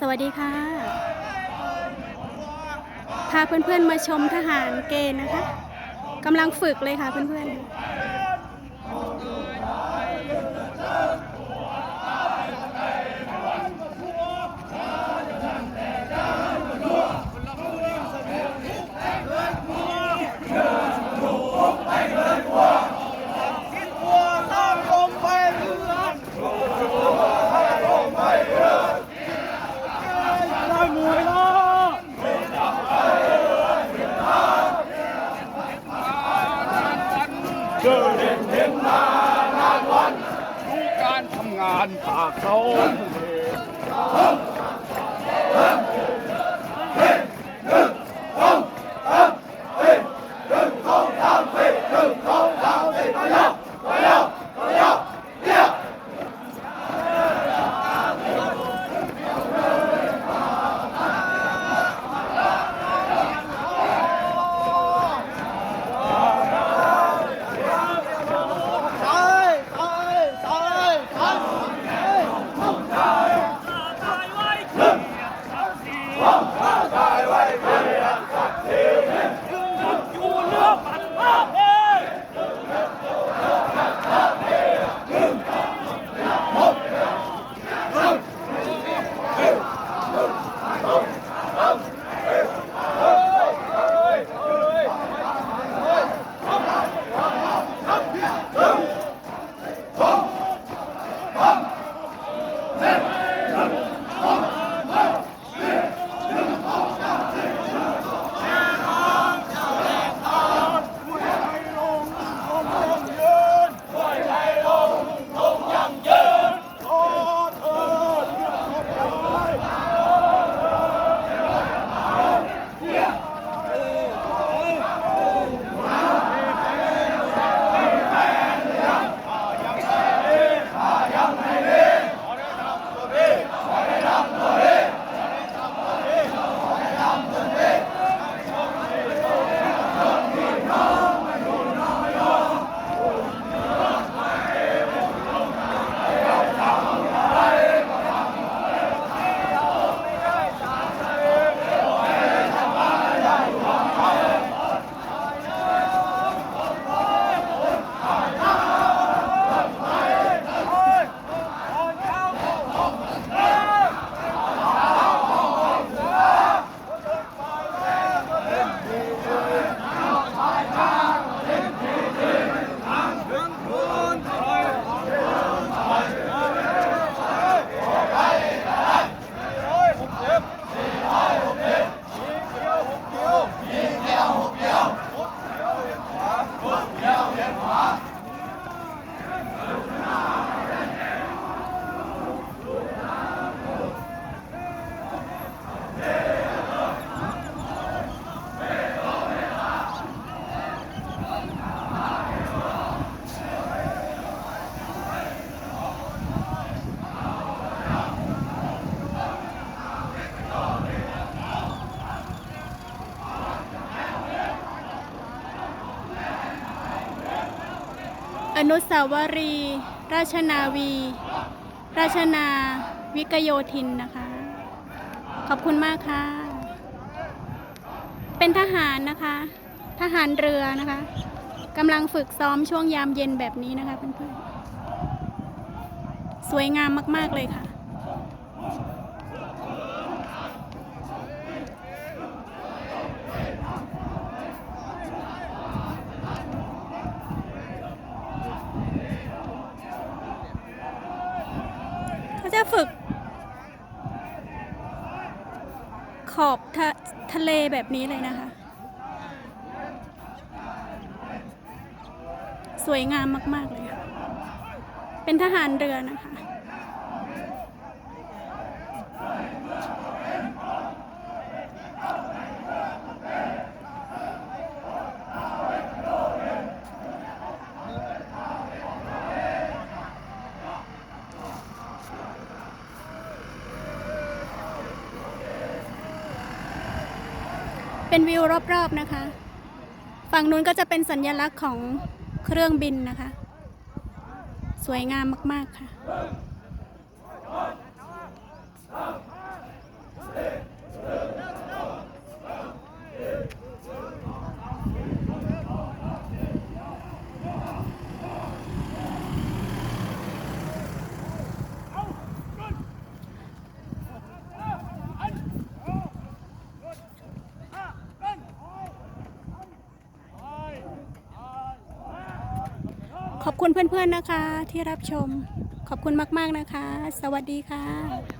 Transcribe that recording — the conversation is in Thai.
สวัสดีค่ะ พาเพื่อนๆมาชมทหารเกณฑ์นะคะกำลังฝึกเลยค่ะเพื่อนๆ ตัวข้ามลมไปเรือได้หมวยแล้ว เดินเห็นเห็นมานานวันรู้การทำ งานปากเขา Never. อนุสาวรีย์ราชนาวี ราชนาวิกโยธินนะคะ ขอบคุณมากค่ะ เป็นทหารนะคะ ทหารเรือนะคะกำลังฝึกซ้อมช่วงยามเย็นแบบนี้นะคะเพื่อนๆ สวยงามมาก ๆ เลยค่ะ จะฝึก ขอบทะทะเลแบบนี้เลยนะคะ สวยงามมาก ๆ เลยค่ะ เป็นทหารเรือนะคะ เป็นวิวรอบๆนะคะ ฝั่งนู้นก็จะเป็นสัญลักษณ์ของเครื่องบินนะคะ สวยงามมากๆค่ะ ขอบคุณเพื่อนๆนะคะที่รับชม ขอบคุณมากๆนะคะ สวัสดีค่ะ